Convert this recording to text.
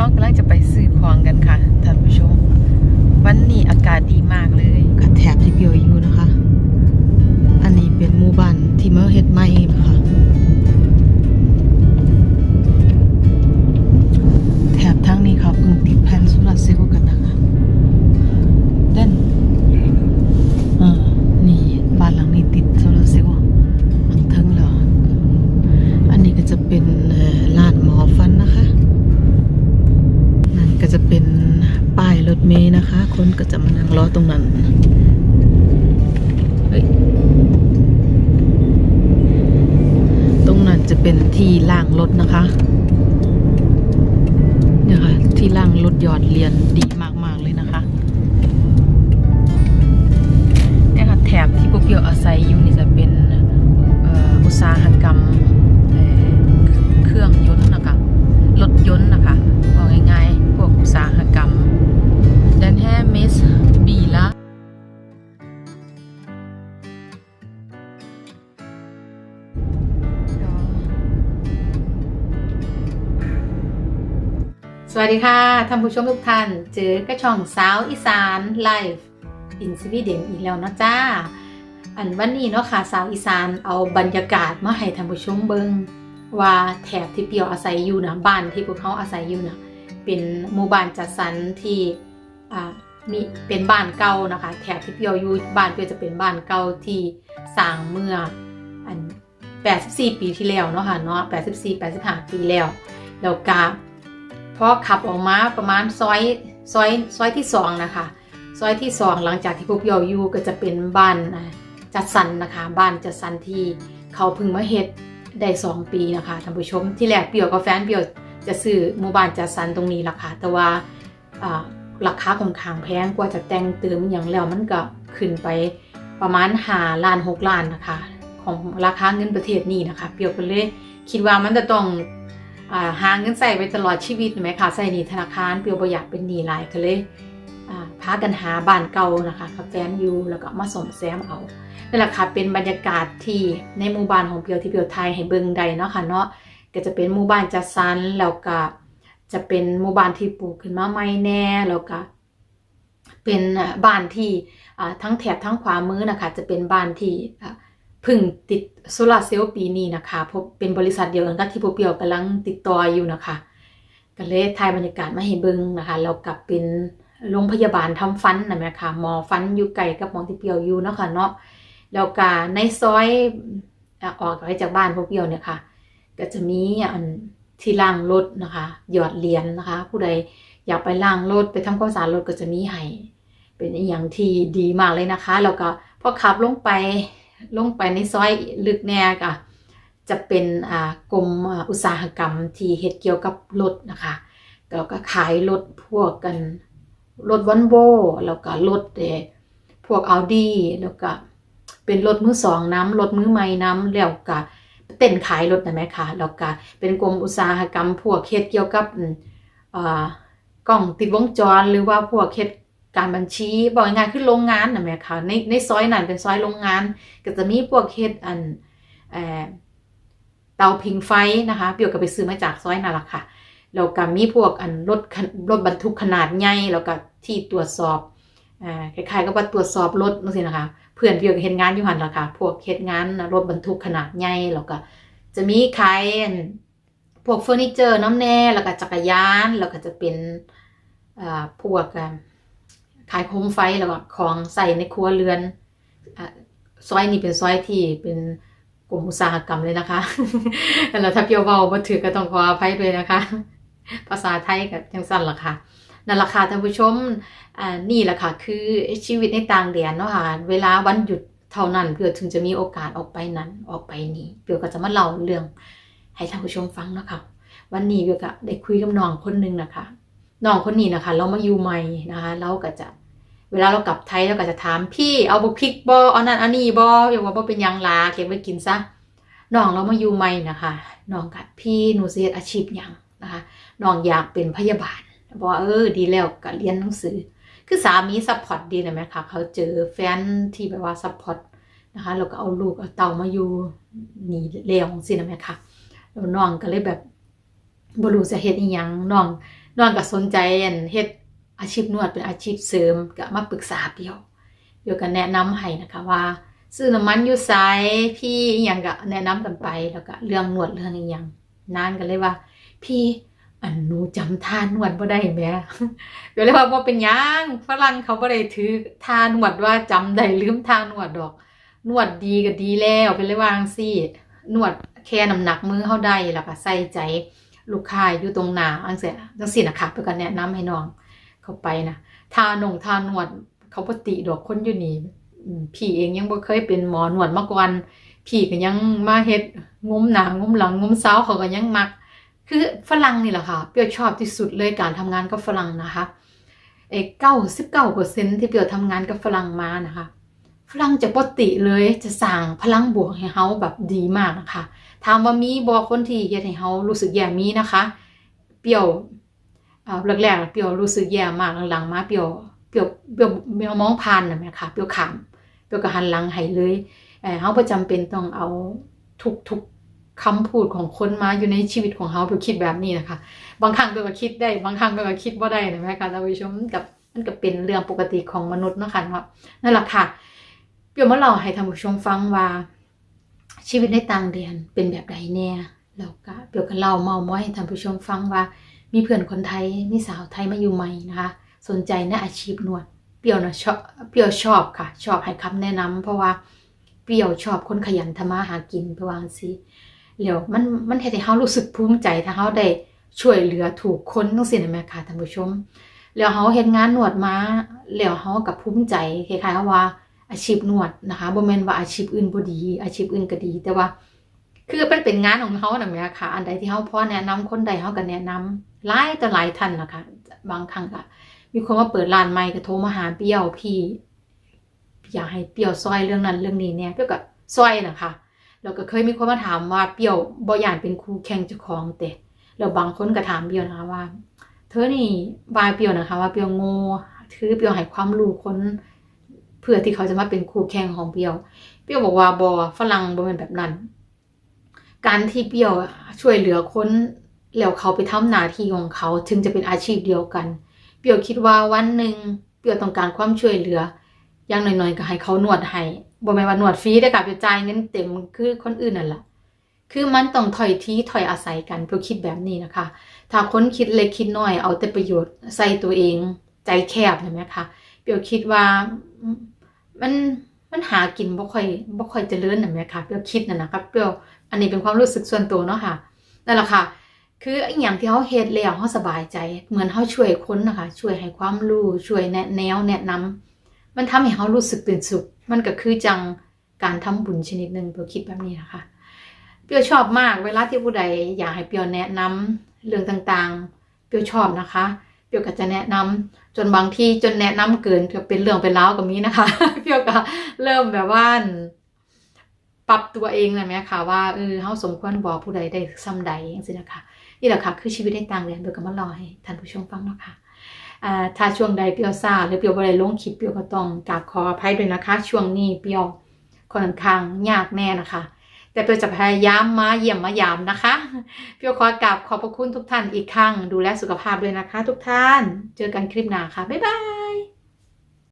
เขากำลังจะไปซื้อของกันค่ะท่านผู้ชม วันนี้อากาศดีมากเลยกัแถบที่เปียวอยู่นะคะ อันนี้เป็นหมู่บ้านที่เมื่อเฮ็ดใหม่ค่ะ เมย์นะคะ คนก็จะมานั่งรอตรงนั้นเฮ้ยตรงนั้นจะเป็นที่ล่างรถนะคะเนี่ยค่ะที่ล่างรถยอดเรียญดีมากๆเลยนะคะเนี่ยค่ะแถบที่พวกเปียวอาศัยอยู่นี่จะเป็นอ,อุตสาหกรรมเครื่องยนต์นะคะรถยนต์นะคะ วัสดีค่ะท่านผู้ชมทุกท่าน เจอกระช่องสาวอีสานไลฟ์อินสวีเดนอีกแล้วนะจ้า อันวันนี้เนาะค่ะสาวอีสานเอาบรรยากาศมาให้ท่านผู้ชมเบิงว่าแถบที่เปียวอาศัยอยู่นะบ้านที่พวกเขาอาศัยอยู่นะเป็นหมู่บ้านจัดสรรที่อ่ามีเป็นบ้านเก่านะคะ แถบที่เปียวอยู่บ้านเปียวจะเป็นบ้านเก่าที่สร้างเมื่ออัน84 ปีที่แล้วเนาะค่ะเนาะ84 85 ปีแล้วแล้วก็ พอขับออกมาประมาณซอยซอยซอยที่สองนะคะซอยที่สองหลังจากที่พวกเปียวอยู่ก็จะเป็นบ้านจัดสรรนะคะบ้านจัดสรรที่เขาพึ่งมาเฮ็ดได้2ปีนะคะท่านผู้ชมที่แรกเปียวกับแฟนเปียวจะซื้อหมู่บ้านจัดสรรตรงนี้ราคาแต่ว่าราคาค่อนข้างแพงกว่าจะแต่งเติมอย่างแล้วมันก็ขึ้นไปประมาณ5ล้าน6ล้านนะคะ ของราคาเงินประเทศนี้นะคะ เปียวก็เลยคิดว่ามันจะต้อง หาเงินใส่ไปตลอดชีวิตไหมคะใส่หนีธนาคารเปียวบ่อยากเป็นหนีหลายก็เลยพากันหาบ้านเก่านะคะกับแฟนอยู่แล้วก็มาส่งแซมเอานี่แหละค่ะเป็นบรรยากาศที่ในหมู่บ้านของเพียวที่เพียวไทยให้เบิ่งใดเนาะค่ะเนาะก็จะเป็นหมู่บ้านจัดสรรแล้วก็จะเป็นหมู่บ้านที่ปลูกขึ้นมาใหม่แน่แล้วก็เป็นบ้านที่ทั้งแถบทั้งขวามือนะคะจะเป็นบ้านที่อ พึ่งติดโซลาร์เซลล์ปีนี้นะคะพราะเป็นบริษัทเดียวกันกับที่พวกเปียวกำลังติดต่ออยู่นะคะก็เลยถ่ายบรรยากาศมาให้เบิ่งนะคะแล้วกับเป็นโรงพยาบาลทำฟันนะแม่ค่ะหมอฟันอยู่ไกลกับหมอที่เปียวอยู่เนาะคะเนาะแล้วก็ในซอยออกไปจากบ้านพวกเปียวเนี่ยค่ะ ก็จะมีอันที่ล่างรถนะคะ หยอดเหรียญนะคะ ผู้ใดอยากไปล่างรถไปทำควาสาดรถก็จะมีให้เป็นอย่างที่ดีมากเลยนะคะแล้วก็พอขับลงไป ลงไปในซอยลึกแน่ก็จะเป็นกรมอุตสาหกรรมที่เฮ็ดเกี่ยวกับรถนะคะแล้วก็ขายรถพวกกันรถวันโวแล้วก็รถเอ่อพวกอ u ดีแล้วก็เป็นรถมือสองน้ำรถมือใหม่น้ำแล้วก็เต้นขายรถนะแม่ค่ะแล้วก็เป็นกรมอุตสาหกรรม พวกเฮ็ดเกี่ยวกับกล้องติดวงจรหรือว่าพวกเฮ็ด การบัญชีบอกง่ายๆคือโรงงานนะแม่ค่ะในในซอยนั้นเป็นซอยโรงงาน ก็จะมีพวกเฮ็ดอันเอ่อเตาผิงไฟนะคะเปียวก็ไปซื้อมาจากซอยนั่นแหละค่ะแล้วก็มีพวกอันรถรถบรรทุกขนาดใหญ่แล้วก็ที่ตรวจสอบอ่าคล้ายๆกับว่าตรวจสอบรถนั่นสินะคะเพื่อนเพียวก็เฮ็ดงานอยู่หันละค่ะพวกเฮ็ดงานรถบรรทุกขนาดใหญ่แล้วก็จะมีขายพวกเฟอร์นิเจอร์น้ำแน่แล้วก็จักรยานแล้วก็จะเป็นอ่าพวกอ่า ขายโคมไฟแล้วก็ของใส่ในครัวเรือนอซอยนี้เป็นซอยที่เป็นกลุ่มอุตสาหกรรมเลยนะคะแล้วถ้าเพียวเว้าบ่ถือก็ต้องขออภัยด้วยนะคะ ภาษาไทยกับจังซั่นล่ะค่ะนั่นล่ะค่ะท่านผู้ชมอ่านี่แหละค่ะคือชีวิตในต่างแดนเนาะค่ะ เวลาวันหยุดเท่านั้นเพื่อถึงจะมีโอกาสออกไปนั้น ออกไปนี้เปียวก็จะมาเล่าเรื่อง ให้ท่านผู้ชมฟังเนาะคะวันนี้เปียวก็ได้คุยกับน้องคนหนึงนะคะน้องคนนี้นะคะ เรามาอยู่ใหม่นะคะ เราก็จะ เวลาเรากลับไทยเราก็จะถามพี่เอาบุพริกบอเอานั่นอันนี้บอเปียวว่าเป็นยังลาเก็บไว้กินซะน้องเรามาอยู่ใหม่นะคะน้องกับพี่หนูเฮ็ดอาชีพยังนะคะน้องอยากเป็นพยาบาลบอกว่าเออดีแล้วก็เรียนหนังสือ คือสามีซัพพอร์ตดีนะแม่ค่ะเขาเจอแฟนที่แบบว่าซัพพอร์ตนะคะแล้วก็เอาลูกเอาเต่ามาอยู่นี่เลี้ยงสินะแม่ค่ะแล้วน้องก็เลยแบบบรูจะเฮ็ดอีหยังน้องน้องก็สนใจเฮ็ด อาชีพนวดเป็นอาชีพเสริมก็มาปรึกษาเปียวเปียวก็แนะนำให้นะคะว่า ซื้อน้ำมันอยู่ไสพี่อหยังก็แนะนำกันไปแล้วก็เรื่องนวดเรื่องอีหยังนานก็เลยว่า พี่อันนูจำท่านวดบ่ได้แหมเดี๋ยวเลยว่าบ่เป็นยังฝรั่งเขาบ่ได้ถือท่านวดว่าจำได้ลืมท่านวดดอก นวดดีก็ดีแล้วเป็นเลยว่างซี่นวดแค่น้ำหนักมือเฮาได้แล้วก็ใส่ใจลูกค้าอยู่ตรงหน้าจังซี่จังซี่นะคะเพิ่นก็แนะนำให้น้อง เข้าไปนะทาหนงทานวด เขาบ่ติดอกคนอยู่นี่พี่เองยังบ่เคยเป็นหมอนวดมาก่อนพี่ก็ยังมาเฮ็ดง้มหน้าง้มหลังง้มเซาเขาก็ยังมัก คือฝรั่งนี่แหละค่ะเปียวชอบที่สุดเลยการทำงานกับฝรั่งนะคะเอ้เก้าสิบเก้าเปอร์เซ็นที่เปียวทำงานกับฝรั่งมานะคะฝรั่งจะปกติเลยจะสั่งพลังบวกให้เฮาแบบดีมากนะคะถามว่ามีบ่คนที่เฮ็ดให้เฮารู้สึกแย่มีนะคะ เปียว แรกๆเปียวรู้สึกแย่มากหลังๆมาเปียวเปียวเปียวเปียวมองผ่านน่ะแม่ค่ะเปียวขำเปียวก็หันหลังให้เลยเอ่อเฮาบ่จำเป็นต้องเอาทุกๆคำพูดของคนมาอยู่ในชีวิตของเฮาเปียวคิดแบบนี้นะคะ บางครั้งเปียวก็คิดได้ บางครั้งเปียวก็คิดบ่ได้นะแม่ค่ะท่านผู้ชมกับมันก็เป็นเรื่องปกติของมนุษย์นะคะเนาะนั่นแหละค่ะเปียวมาเล่าให้ท่านผู้ชมฟังว่า ชีวิตในต่างแดนเป็นแบบใดแน่แล้วก็เปียวก็เล่าเมาม้อยให้ท่านผู้ชมฟังว่า มีเพื่อนคนไทยมีสาวไทยมาอยู่ใหม่นะคะ สนใจในอาชีพนวด เปียวนะชอบเปียวชอบค่ะ ชอบให้คำแนะนำเพราะว่าเปียวชอบคนขยันทำมาหากินเพราะว่าสิแล้วมันมันเฮ็ดให้เฮารู้สึกภูมิใจถ้าเฮาได้ช่วยเหลือถูกคนจังซี่นะแม่ค่ะท่านผู้ชมแล้วเฮาเฮ็ดงานนวดมาแล้วเฮาก็ภูมิใจคล้ายๆว่าอาชีพนวดนะคะบ่แม่นว่าอาชีพอื่นบ่ดี อาชีพอื่นก็ดี แต่ว่า คือมันเป็นงานของเฮาน่ะแม่ค่ะ อันใดที่เฮาพอแนะนำคนใดเฮาก็แนะนำ หลายต่อหลายท่านนะคะบางครั้งก็มีคนมาเปิดร้านใหม่ก็โทรมาหาเปี้ยวพี่ อยากให้เปี้ยวซอยเรื่องนั้นเรื่องนี้เนี่ยเปี้ยวก็ซอยนะคะแล้วก็เคยมีคนมาถามว่าเปี้ยวบ่ย่านเป็นครูแข่งเจ้าของแต่แล้วบางคนก็ถามเปี้ยวนะคะว่า เธอนี่ว่าเปี้ยวนะคะ ว่าเปี้ยวโง่คือเปี้ยวให้ความรู้คนเพื่อที่เขาจะมาเป็นครูแข่งของเปียว เปียวบอกว่าบอฝรั่งบ่เป็นแบบนั้น การที่เปียวช่วยเหลือคน แล้วเขาไปทำหน้าที่ของเขาถึงจะเป็นอาชีพเดียวกัน เปียวคิดว่าวันหนึ่งเปียวต้องการความช่วยเหลือ อย่างน้อยๆก็ให้เขานวดให้บ่แม่นว่านวดฟรีเด้อค่ะเปียวจ่ายเงินเต็มคือคนอื่นนั่นแหละคือมันต้องถอยทีถอยอาศัยกันเปียวคิดแบบนี้นะคะ ถ้าคนคิดเล็กคิดน้อยเอาแต่ประโยชน์ใส่ตัวเอง ใจแคบเห็นไหมคะเปียวคิดว่ามันมันหากินบ่ค่อยบ่ค่อยจเจริญน่ะแม่คะเปียวคิดน่ะนะครับเปียวอันนี้เป็นความรู้สึกส่วนตัวเนาะค่ะนั่นแหละค่ะ คืออีหยังที่เฮาเฮ็ดแล้วเฮาสบายใจ เหมือนเฮาช่วยคนนะคะ ช่วยให้ความรู้ ช่วยแนะแนวแนะนำมันทำให้เฮารู้สึกเป็นสุข มันก็คือจังการทำบุญชนิดหนึ่งเปียวคิดแบบนี้นะคะ เปียวชอบมากเวลาที่ผู้ใดอยากให้เปียวแนะนำเรื่องต่างๆ เปียวชอบนะคะ เปียวก็จะแนะนำจนบางที่จนแนะนำเกินก็เป็นเรื่องเป็นราวกับมีนะคะเพียวก็เริ่มแบบว่าปรับตัวเองเลยไหมคะว่าเออเฮาสมควรบอกผู้ใดได้ซ้ำใดอย่างนี้นะคะ นี่แหละค่ะคือชีวิตในต่างแดนเปียวก็มาเล่าให้ท่านผู้ชมฟังเนาะค่ะถ้าช่วงใดเปียวซาหรือเปียวบ่ได้ลงคลิปเปียวก็ต้องกราบขออภัยด้วยนะคะ ช่วงนี้เปียวค่อนข้างยากแน่นะคะ แต่เปียวจะพยายามมาเยี่ยมมายามนะคะ เปียวขอกราบขอบพระคุณทุกท่านอีกครั้งดูแลสุขภาพด้วยนะคะ ทุกท่าน เจอกันคลิปหน้าค่ะบ๊ายบาย